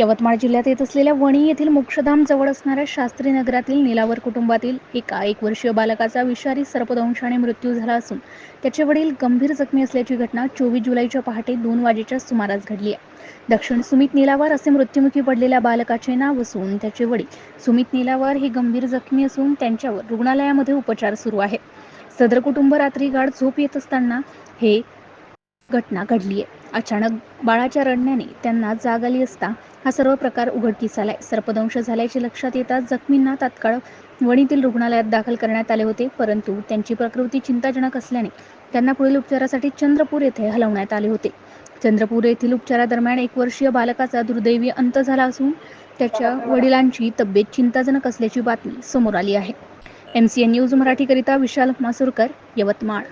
यवतमाळ जिल्ह्यात येत असलेल्या वणी येथील मोक्षधाम जवळ असणाऱ्या शास्त्री नगरातील निलावर कुटुंबातील एका एक वर्षीय बालकाचा विषारी सर्पदंशाने मृत्यू झाला असून त्याचे वडील गंभीर जखमी असल्याची घटना चोवीस जुलैच्या पहाटे दोन वाजेच्या सुमारास घडली आहे. दक्षिण सुमित निलावर असे मृत्युमुखी पडलेल्या बालकाचे नाव असून त्याचे वडील सुमित निलावर हे गंभीर जखमी असून त्यांच्यावर रुग्णालयामध्ये उपचार सुरू आहे सदर कुटुंब रात्री गाढ झोप येत असताना हे घटना घडली आहे. अचानक बाळाच्या रडण्याने त्यांना जाग आली असता हा सर्व प्रकार उघडकीस आलाय. सर्पदंश झाल्याचे लक्षात येताच जखमींना तात्काळ वणीतील रुग्णालयात दाखल करण्यात आले होते परंतु त्यांची प्रकृती चिंताजनक असल्याने त्यांना पुढील उपचारासाठी चंद्रपूर येथे हलवण्यात आले होते. चंद्रपूर येथील उपचारादरम्यान एक वर्षीय बालकाचा दुर्दैवी अंत झाला असून त्याच्या वडिलांची तब्येत चिंताजनक असल्याची बातमी समोर आली आहे. एम सी एन न्यूज मराठीकरिता विशाल मासुरकर यवतमाळ.